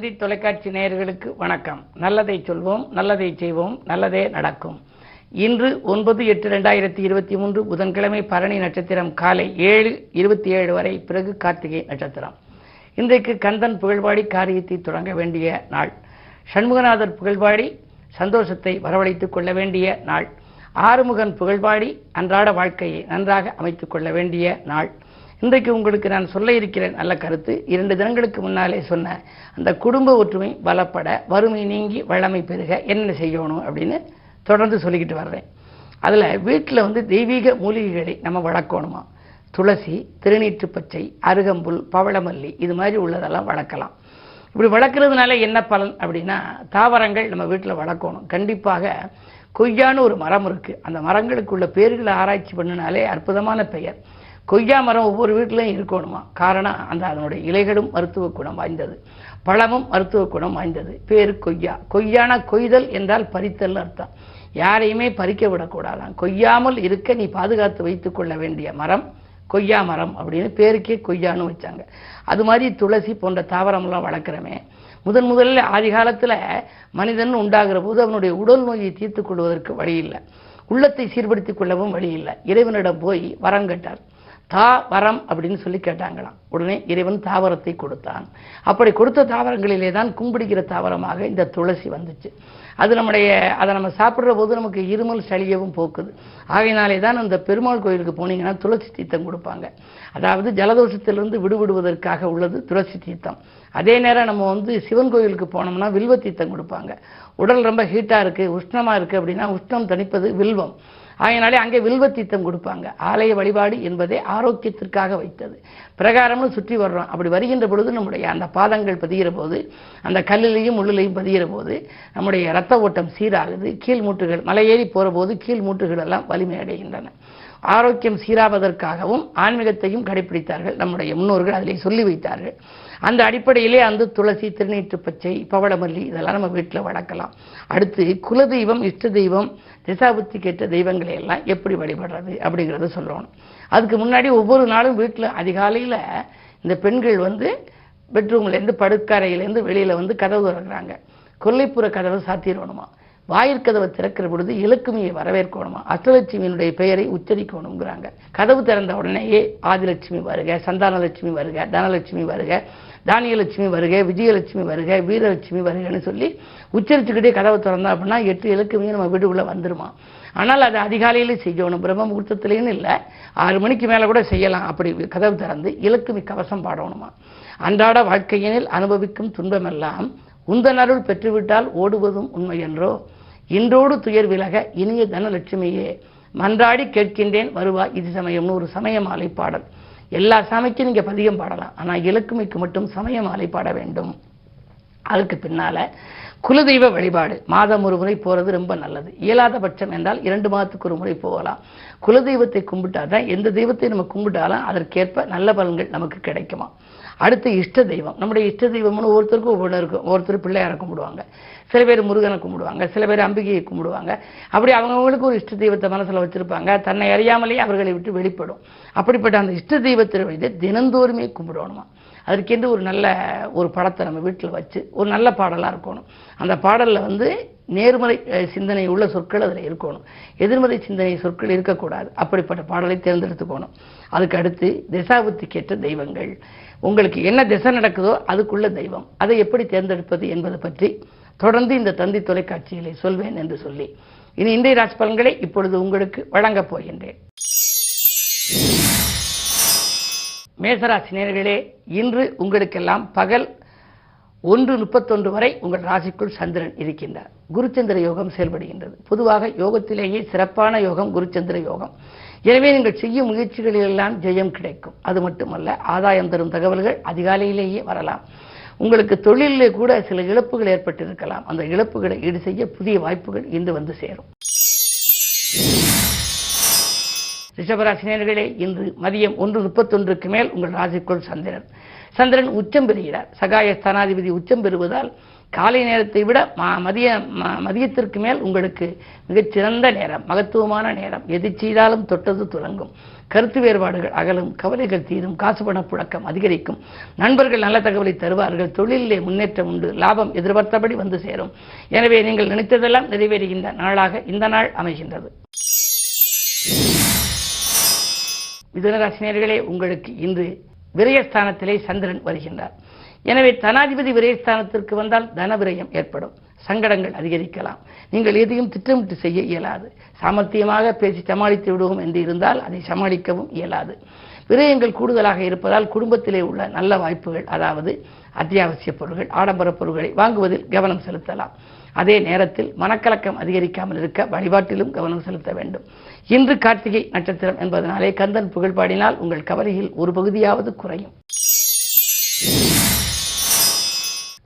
தந்தி தொலைக்காட்சி நேயர்களுக்கு வணக்கம். நல்லதை சொல்வோம் நல்லதை செய்வோம் நல்லதே நடக்கும். இன்று ஒன்பது எட்டு ரெண்டாயிரத்தி இருபத்தி மூன்று புதன்கிழமை பரணி நட்சத்திரம் காலை ஏழு இருபத்தி ஏழு வரை பிறகு கார்த்திகை நட்சத்திரம். இன்றைக்கு கந்தன் புகழ்பாடி காரியத்தை தொடங்க வேண்டிய நாள். சண்முகநாதர் புகழ்பாடி சந்தோஷத்தை வரவழைத்துக் கொள்ள வேண்டிய நாள். ஆறுமுகன் புகழ்பாடி அன்றாட வாழ்க்கையை நன்றாக அமைத்துக் கொள்ள வேண்டிய நாள். இன்றைக்கு உங்களுக்கு நான் சொல்ல இருக்கிற நல்ல கருத்து. இரண்டு தினங்களுக்கு முன்னாலே சொன்ன அந்த குடும்ப ஒற்றுமை பலப்பட வறுமை நீங்கி வளமை பெருக என்ன செய்யணும் அப்படின்னு தொடர்ந்து சொல்லிக்கிட்டு வர்றேன். அதில் வீட்டில் வந்து தெய்வீக மூலிகைகளை நம்ம வளர்க்கணுமா? துளசி திருநீற்று பச்சை அருகம்புல் பவளமல்லி இது மாதிரி உள்ளதெல்லாம் வளர்க்கலாம். இப்படி வளர்க்குறதுனால என்ன பலன் அப்படின்னா தாவரங்கள் நம்ம வீட்டில் வளர்க்கணும். கண்டிப்பாக கொய்யான்னு ஒரு மரம் இருக்குது அந்த மரங்களுக்குள்ள பேர்களை ஆராய்ச்சி பண்ணினாலே அற்புதமான பெயர். கொய்யா மரம் ஒவ்வொரு வீட்டிலையும் இருக்கணுமா? காரணம் அந்த அதனுடைய இலைகளும் மருத்துவ குணம் வாய்ந்தது. பழமும் மருத்துவ குணம் வாய்ந்தது. பேரு கொய்யா. கொய்யானா கொய்தல் என்றால் பறித்தல் அர்த்தம். யாரையுமே பறிக்க விடக்கூடாதாம் கொய்யாமல் இருக்க நீ பாதுகாத்து வைத்துக் கொள்ள வேண்டிய மரம் கொய்யா மரம் அப்படின்னு பேருக்கே கொய்யான்னு வச்சாங்க. அது மாதிரி துளசி போன்ற தாவரம்லாம் வளர்க்குறமே. முதன் முதலில் ஆதி காலத்தில் மனிதன் உண்டாகிற போது அவனுடைய உடல் நோயை தீர்த்து கொள்வதற்கு வழி இல்லை. உள்ளத்தை சீர்படுத்திக் கொள்ளவும் வழி இல்லை. இறைவனிடம் போய் வரம் கேட்டார். தா வரம் அப்படின்னு சொல்லி கேட்டாங்களாம். உடனே இறைவன் தாவரத்தை கொடுத்தான். அப்படி கொடுத்த தாவரங்களிலே தான் கும்பிடுகிற தாவரமாக இந்த துளசி வந்துச்சு. அது நம்முடைய அதை நம்ம சாப்பிட்ற போது நமக்கு இருமல் சளியவும் போக்குது. ஆகையினாலே தான் அந்த பெருமாள் கோயிலுக்கு போனீங்கன்னா துளசி தீர்த்தம் கொடுப்பாங்க. அதாவது ஜலதோஷத்திலிருந்து விடுபடுவதற்காக உள்ளது துளசி தீர்த்தம். அதே நேரம் நம்ம வந்து சிவன் கோயிலுக்கு போனோம்னா வில்வ தீர்த்தம் கொடுப்பாங்க. உடல் ரொம்ப ஹீட்டாக இருக்குது உஷ்ணமாக இருக்குது அப்படின்னா உஷ்ணம் தணிப்பது வில்வம். ஆகினாலே அங்கே வில்வ கொடுப்பாங்க. ஆலய வழிபாடு என்பதே ஆரோக்கியத்திற்காக வைத்தது. பிரகாரம்னு சுற்றி வர்றோம். அப்படி வருகின்ற பொழுது நம்முடைய அந்த பாதங்கள் பதிகிற போது அந்த கல்லிலையும் உள்ளிலையும் பதிகிற போது நம்முடைய ரத்த ஓட்டம் சீராகுது. கீழ் மூட்டுகள் மலையேறி போகிற போது கீழ் மூட்டுகள் எல்லாம் வலிமை அடைகின்றன. ஆரோக்கியம் சீராவதற்காகவும் ஆன்மீகத்தையும் கடைபிடித்தார்கள் நம்முடைய முன்னோர்கள் அதிலே சொல்லி வைத்தார்கள். அந்த அடிப்படையிலே அந்த துளசி திருநீற்று பச்சை பவளமல்லி இதெல்லாம் நம்ம வீட்டில் வளர்க்கலாம். அடுத்து குலதெய்வம் இஷ்ட தெய்வம் திசாபுத்தி கேட்ட தெய்வங்களை எல்லாம் எப்படி வழிபடுறது அப்படிங்கிறத சொல்லணும் அதுக்கு முன்னாடி ஒவ்வொரு நாளும் வீட்டில் அதிகாலையில் இந்த பெண்கள் வந்து பெட்ரூம்லேருந்து படுக்கறையிலேருந்து வெளியில் வந்து கதவு திறக்கிறாங்க. கொல்லைப்புற கதவை சாத்திடணுமா வாயிற்கதவை திறக்கிற பொழுது இலக்குமியை வரவேற்கணுமா? அஷ்டலட்சுமியினுடைய பெயரை உச்சரிக்கணுங்கிறாங்க கதவு திறந்த உடனேயே ஆதிலட்சுமி வருக சந்தானலட்சுமி வருக தனலட்சுமி வருக தானியலட்சுமி வருக விஜயலட்சுமி வருக வீரலட்சுமி வருகன்னு சொல்லி உச்சரிச்சுக்கிட்டே கதவை திறந்தோம் அப்படின்னா எட்டு இலக்குமியும் நம்ம வீட்டுக்குள்ளே வந்துருமா? ஆனால் அது அதிகாலையிலே செய்யணும். பிரம்ம முகூர்த்தத்துலேன்னு இல்லை. ஆறு மணிக்கு மேலே கூட செய்யலாம். அப்படி கதவு திறந்து இலக்குமி கவசம் பாடணுமா? அன்றாட வாழ்க்கையினில் அனுபவிக்கும் துன்பமெல்லாம் உந்தனருள் பெற்றுவிட்டால் ஓடுவதும் உண்மை என்றோ? இன்றோடு துயர் விலக இனிய தனலட்சுமியே மன்றாடி கேட்கின்றேன் வருவாய் இது சமயம்னு ஒரு சமய மாலை பாடல். எல்லா சமைக்கும் நீங்கள் பதிகம் பாடலாம் ஆனால் இலக்குமிக்கு மட்டும் சமய மாலை பாட வேண்டும். அதுக்கு பின்னால குலதெய்வ வழிபாடு. மாதம் ஒரு முறை போகிறது ரொம்ப நல்லது. இயலாத பட்சம் என்றால் இரண்டு மாதத்துக்கு ஒரு முறை போகலாம். குலதெய்வத்தை கும்பிட்டாதான் எந்த தெய்வத்தை நம்ம கும்பிட்டாலும் அதற்கேற்ப நல்ல பலன்கள் நமக்கு கிடைக்குமா? அடுத்து இஷ்ட தெய்வம். நம்முடைய இஷ்ட தெய்வம்னு ஒவ்வொருத்தருக்கும் ஒவ்வொன்று இருக்கும். ஒவ்வொருத்தர் பிள்ளையாரை கும்பிடுவாங்க. சில பேர் முருகனை கும்பிடுவாங்க. சில பேர் அம்பிகையை கும்பிடுவாங்க. அப்படி அவங்கவுங்களுக்கு ஒரு இஷ்ட தெய்வத்தை மனசில் வச்சுருப்பாங்க. தன்னை அறியாமலேயே அவர்களை விட்டு வெளிப்படும். அப்படிப்பட்ட அந்த இஷ்ட தெய்வத்தை வந்து தினந்தோறுமே கும்பிடணுமா? அதற்கென்று ஒரு நல்ல ஒரு படத்தை நம்ம வீட்டில் வச்சு ஒரு நல்ல பாடலாக இருக்கணும். அந்த பாடலில் வந்து நேர்மறை சிந்தனை உள்ள சொற்கள் அதில் இருக்கணும். எதிர்மறை சிந்தனை சொற்கள் இருக்கக்கூடாது. அப்படிப்பட்ட பாடலை தேர்ந்தெடுத்துக்கணும். அதுக்கு அடுத்து திசாபுத்திக்கேற்ற தெய்வங்கள். உங்களுக்கு என்ன திசை நடக்குதோ அதுக்குள்ள தெய்வம். அதை எப்படி தேர்ந்தெடுப்பது என்பது பற்றி தொடர்ந்து இந்த தந்தி தொலைக்காட்சிகளை சொல்வேன் என்று சொல்லி. இனி இந்திய ராசி பலன்களை இப்பொழுது உங்களுக்கு வழங்கப் போகின்றேன். மேசராசி நேர்களே இன்று உங்களுக்கெல்லாம் பகல் ஒன்று முப்பத்தொன்று வரை உங்கள் ராசிக்குள் சந்திரன் இருக்கின்றார். குருச்சந்திர யோகம் செயல்படுகின்றது. பொதுவாக யோகத்திலேயே சிறப்பான யோகம் குருச்சந்திர யோகம். எனவே நீங்கள் செய்யும் முயற்சிகளிலெல்லாம் ஜெயம் கிடைக்கும். அது மட்டுமல்ல ஆதாயம் தரும் தகவல்கள் அதிகாலையிலேயே வரலாம். உங்களுக்கு தொழிலிலே கூட சில இழப்புகள் ஏற்பட்டிருக்கலாம். அந்த இழப்புகளை ஈடு செய்ய புதிய வாய்ப்புகள் இன்று வந்து சேரும். ரிஷபராசினியர்களே இன்று மதியம் ஒன்று முப்பத்தொன்றுக்கு மேல் உங்கள் ராசிக்குள் சந்திரன். சந்திரன் உச்சம் பெறுகிறார். சகாய ஸ்தானாதிபதி உச்சம் பெறுவதால் காலை நேரத்தை விட மதிய மதியத்திற்கு மேல் உங்களுக்கு மிகச்சிறந்த நேரம் மகத்துவமான நேரம். எது செய்தாலும் தொட்டது துறங்கும் கருத்து வேறுபாடுகள் அகலும் கவலைகள் தீரும் காசு பண புழக்கம் அதிகரிக்கும். நண்பர்கள் நல்ல தகவலை தருவார்கள் தொழிலே முன்னேற்றம் உண்டு லாபம் எதிர்பார்த்தபடி வந்து சேரும். எனவே நீங்கள் நினைத்ததெல்லாம் நிறைவேறுகின்ற நாளாக இந்த நாள் அமைகின்றது. மிதுனராசினியர்களே உங்களுக்கு இன்று விரயஸ்தானத்திலே சந்திரன் வருகின்றார். எனவே தனாதிபதி விரயஸ்தானத்திற்கு வந்தால் தன விரயம் ஏற்படும். சங்கடங்கள் அதிகரிக்கலாம். நீங்கள் எதையும் திட்டமிட்டு செய்ய இயலாது. சாமர்த்தியமாக பேசி சமாளித்து விடுவோம் என்று இருந்தால் அதை சமாளிக்கவும் இயலாது. விரயங்கள் கூடுதலாக இருப்பதால் குடும்பத்திலே உள்ள நல்ல வாய்ப்புகள் அதாவது அத்தியாவசிய பொருட்கள் ஆடம்பர பொருட்களை வாங்குவதில் கவனம் செலுத்தலாம். அதே நேரத்தில் மனக்கலக்கம் அதிகரிக்காமல் இருக்க வழிபாட்டிலும் கவனம் செலுத்த வேண்டும். இன்று கார்த்திகை நட்சத்திரம் என்பதனாலே கந்தன் புகழ் பாடினால் உங்கள் கவலையில் ஒரு பகுதியாவது குறையும்.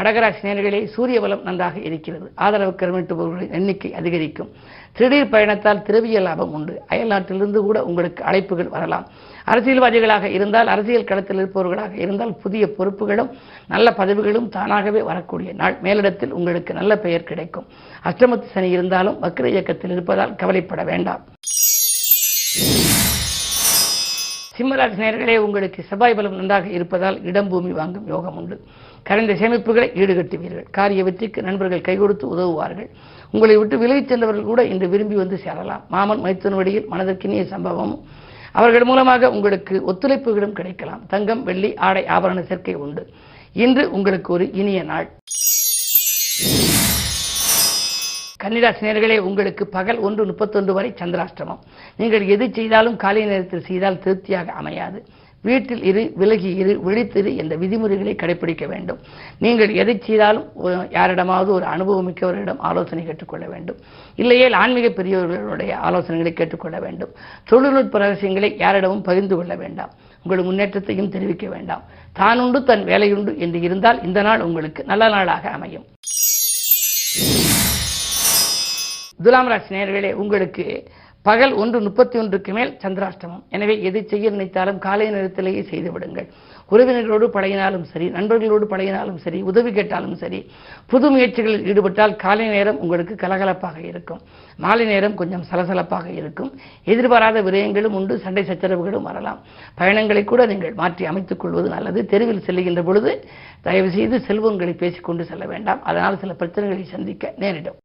கடகராசி நேர்களே சூரிய பலம் நன்றாக இருக்கிறது. ஆதரவு கிரமிட்டுபவர்களின் எண்ணிக்கை அதிகரிக்கும். திடீர் பயணத்தால் திரவிய லாபம் உண்டு. அயல் நாட்டிலிருந்து கூட உங்களுக்கு அழைப்புகள் வரலாம். அரசியல்வாதிகளாக இருந்தால் அரசியல் களத்தில் இருப்பவர்களாக இருந்தால் புதிய பொறுப்புகளும் நல்ல பதவிகளும் தானாகவே வரக்கூடிய நாள். மேலிடத்தில் உங்களுக்கு நல்ல பெயர் கிடைக்கும். அஷ்டமத்து சனி இருந்தாலும் வக்ர இயக்கத்தில் இருப்பதால் கவலைப்பட வேண்டாம். சிம்மராசி நேர்களே உங்களுக்கு செவ்வாய் பலம் நன்றாக இருப்பதால் இடம் பூமி வாங்கும் யோகம் உண்டு. கரைந்த சேமிப்புகளை ஈடுகட்டுவீர்கள். காரிய வெற்றிக்கு நண்பர்கள் கை கொடுத்து உதவுவார்கள். உங்களை விட்டு விலகிச் சென்றவர்கள் கூட இன்று விரும்பி வந்து சேரலாம். மாமன் மைத்தன் வழியில் மனதிற்கினிய சம்பவமும் அவர்கள் மூலமாக உங்களுக்கு ஒத்துழைப்புகளும் கிடைக்கலாம். தங்கம் வெள்ளி ஆடை ஆபரண சேர்க்கை உண்டு. இன்று உங்களுக்கு ஒரு இனிய நாள். கன்னிராசி நேர்களே உங்களுக்கு பகல் ஒன்று முப்பத்தொன்று வரை சந்திராஷ்டமம். நீங்கள் எது செய்தாலும் காலை நேரத்தில் செய்தால் திருப்தியாக அமையாது. வீட்டில் இரு விலகி இரு விழித்திரு என்ற விதிமுறைகளை கடைபிடிக்க வேண்டும். நீங்கள் எதை செய்தாலும் யாரிடமாவது ஒரு அனுபவம் மிக்கவரிடம் ஆலோசனை கேட்டுக்கொள்ள வேண்டும். இல்லையேல் ஆன்மீக பெரியவர்களுடைய ஆலோசனைகளை கேட்டுக்கொள்ள வேண்டும். தொழில்நுட்ப ரகசியங்களை யாரிடமும் பகிர்ந்து கொள்ள வேண்டாம். உங்கள் முன்னேற்றத்தையும் தெரிவிக்க வேண்டாம். தானுண்டு தன் வேலையுண்டு என்று இருந்தால் இந்த நாள் உங்களுக்கு நல்ல நாளாக அமையும். துலாம் ராசி நேயர்களே உங்களுக்கு பகல் ஒன்று முப்பத்தி ஒன்றுக்கு மேல் சந்திராஷ்டமம். எனவே எது செய்ய நினைத்தாலும் காலை நேரத்திலேயே செய்துவிடுங்கள் உறவினர்களோடு பழகினாலும் சரி நண்பர்களோடு பழகினாலும் சரி உதவி கேட்டாலும் சரி புது முயற்சிகளில் ஈடுபட்டால் காலை நேரம் உங்களுக்கு கலகலப்பாக இருக்கும். மாலை நேரம் கொஞ்சம் சலசலப்பாக இருக்கும். எதிர்பாராத விரயங்களும் உண்டு சண்டை சச்சரவுகளும் வரலாம். பயணங்களை கூட நீங்கள் மாற்றி அமைத்துக் கொள்வது நல்லது. தெருவில் செல்லுகின்ற பொழுது தயவுசெய்து செல்வங்களை பேசிக்கொண்டு செல்ல வேண்டாம். அதனால் சில பிரச்சனைகளை சந்திக்க நேரிடும்.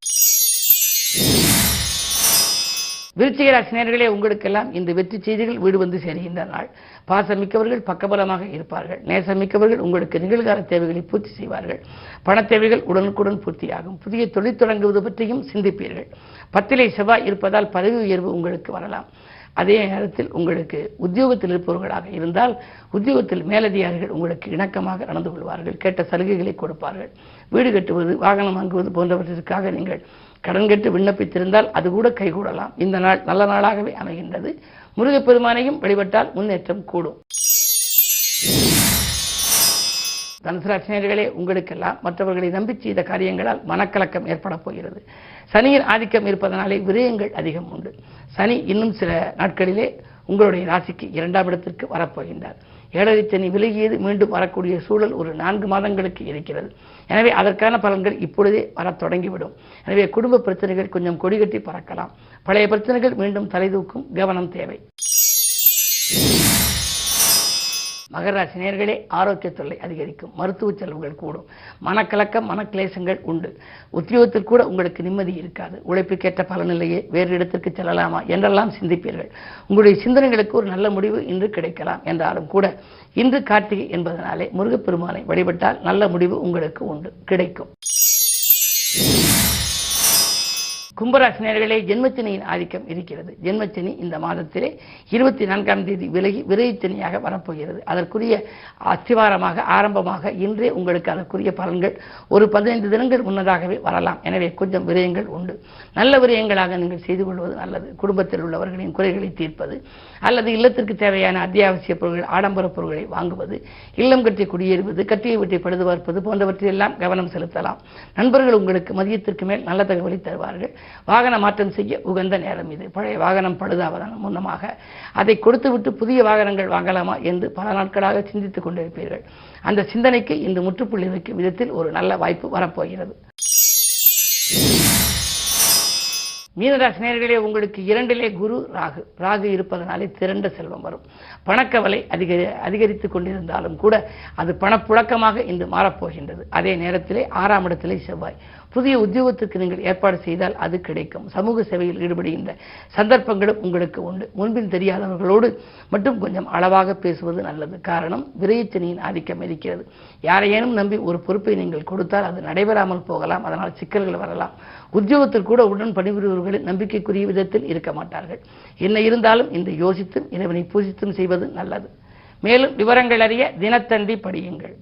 விருச்சிக ராசி நேர்களே உங்களுக்கெல்லாம் இந்த வெற்றி செய்திகள் வீடு வந்து சேருகின்ற நாள். பாசமிக்கவர்கள் பக்கபலமாக இருப்பார்கள். நேசமிக்கவர்கள் உங்களுக்கு நிகழ்கால தேவைகளை பூர்த்தி செய்வார்கள். பணத் தேவைகள் உடனுக்குடன் பூர்த்தியாகும். புதிய தொழில் தொடங்குவது பற்றியும் சிந்திப்பீர்கள். பத்திலை செவ்வாய் இருப்பதால் பதவி உயர்வு உங்களுக்கு வரலாம். அதே நேரத்தில் உங்களுக்கு உத்தியோகத்தில் இருப்பவர்களாக இருந்தால் உத்தியோகத்தில் மேலதிகாரிகள் உங்களுக்கு இணக்கமாக நடந்து கொள்வார்கள். கேட்ட சலுகைகளை கொடுப்பார்கள். வீடு கட்டுவது வாகனம் வாங்குவது போன்றவற்றிற்காக நீங்கள் கடன் கட்டு விண்ணப்பித்திருந்தால் அது கூட கைகூடலாம். இந்த நாள் நல்ல நாளாகவே அமைகின்றது. முருகப்பெருமானையும் வழிபட்டால் முன்னேற்றம் கூடும். தனுசுராசினியர்களே உங்களுக்கெல்லாம் மற்றவர்களை நம்பி செய்த காரியங்களால் மனக்கலக்கம் ஏற்பட போகிறது. சனியின் ஆதிக்கம் இருப்பதனாலே விரயங்கள் அதிகம் உண்டு. சனி இன்னும் சில நாட்களிலே உங்களுடைய ராசிக்கு இரண்டாம் இடத்திற்கு வரப்போகின்றார் ஏழரை சனி விலகியது மீண்டும் வரக்கூடிய சூழல் ஒரு நான்கு மாதங்களுக்கு இருக்கிறது. எனவே அதற்கான பலன்கள் இப்பொழுதே வரத் தொடங்கிவிடும். எனவே குடும்ப பிரச்சனைகள் கொஞ்சம் கொடிகட்டி பறக்கலாம். பழைய பிரச்சனைகள் மீண்டும் தலைதூக்கும் கவனம் தேவை. மகராசி நேர்களே ஆரோக்கிய தொல்லை அதிகரிக்கும். மருத்துவ செலவுகள் கூடும். மனக்கலக்கம் மனக்லேசங்கள் உண்டு. உத்தியோகத்தில் கூட உங்களுக்கு நிம்மதி இருக்காது. உழைப்புக்கேற்ற பலனில்லையே வேறு இடத்திற்கு செல்லலாமா என்றெல்லாம் சிந்திப்பீர்கள். உங்களுடைய சிந்தனைகளுக்கு ஒரு நல்ல முடிவு இன்று கிடைக்கலாம் என்றாலும் கூட இன்று கார்த்திகை என்பதனாலே முருகப்பெருமானை வழிபட்டால் நல்ல முடிவு உங்களுக்கு உண்டு. கிடைக்கும். கும்பராசினியர்களே ஜென்மச்சனியின் ஆதிக்கம் இருக்கிறது. ஜென்மச்சனி இந்த மாதத்திலே இருபத்தி நான்காம் தேதி விலகி விரைவுச்சனியாக வரப்போகிறது. அதற்குரிய அஸ்திவாரமாக ஆரம்பமாக இன்றே உங்களுக்கு அதற்குரிய பலன்கள் ஒரு பதினைந்து தினங்கள் முன்னதாகவே வரலாம். எனவே கொஞ்சம் விரயங்கள் உண்டு. நல்ல விரயங்களாக நீங்கள் செய்து கொள்வது நல்லது. குடும்பத்தில் உள்ளவர்களின் குறைகளை தீர்ப்பது அல்லது இல்லத்திற்கு தேவையான அத்தியாவசிய பொருட்கள் ஆடம்பர பொருட்களை வாங்குவது இல்லம் கட்டி குடியேறுவது கட்டியை விட்டு பழுது பார்ப்பது போன்றவற்றையெல்லாம் கவனம் செலுத்தலாம். நண்பர்கள் உங்களுக்கு மதியத்திற்கு மேல் நல்ல தகவலை தருவார்கள். வாகன மாற்றம் செய்ய உகந்த நேரம் இது. பழைய வாகனம் பழுதாவதான முன்னமாக அதை கொடுத்துவிட்டு புதிய வாகனங்கள் வாங்கலாமா என்று பல நாட்களாக சிந்தித்துக் கொண்டிருப்பீர்கள். அந்த சிந்தனைக்கு இன்று முற்றுப்புள்ளி வைக்கும் விதத்தில் ஒரு நல்ல வாய்ப்பு வரப்போகிறது. மீனராசி நேர்களே உங்களுக்கு இரண்டிலே குரு ராகு. ராகு இருப்பதனாலே திரண்ட செல்வம் வரும். பணக்கவலை அதிகரி அதிகரித்துக் கொண்டிருந்தாலும் கூட அது பணப்புழக்கமாக இன்று மாறப்போகின்றது. அதே நேரத்திலே ஆறாம் இடத்திலே செவ்வாய். புதிய உத்தியோகத்திற்கு நீங்கள் ஏற்பாடு செய்தால் அது கிடைக்கும். சமூக சேவையில் ஈடுபடுகின்ற சந்தர்ப்பங்களும் உங்களுக்கு உண்டு. முன்பின் தெரியாதவர்களோடு மட்டும் கொஞ்சம் அளவாக பேசுவது நல்லது. காரணம் விரையச்சனியின் ஆதிக்கம் இருக்கிறது. யாரையேனும் நம்பி ஒரு பொறுப்பை நீங்கள் கொடுத்தால் அது நடைபெறாமல் போகலாம். அதனால் சிக்கல்கள் வரலாம். உத்தியோகத்தில் கூட உடன் பணிபுரிபவர்கள் நம்பிக்கைக்குரிய விதத்தில் இருக்க மாட்டார்கள். என்ன இருந்தாலும் இந்த யோசித்தும் இறைவனை பூஜித்தும் செய்வது நல்லது. மேலும் விவரங்கள் அறிய தினத்தந்தி படியுங்கள்.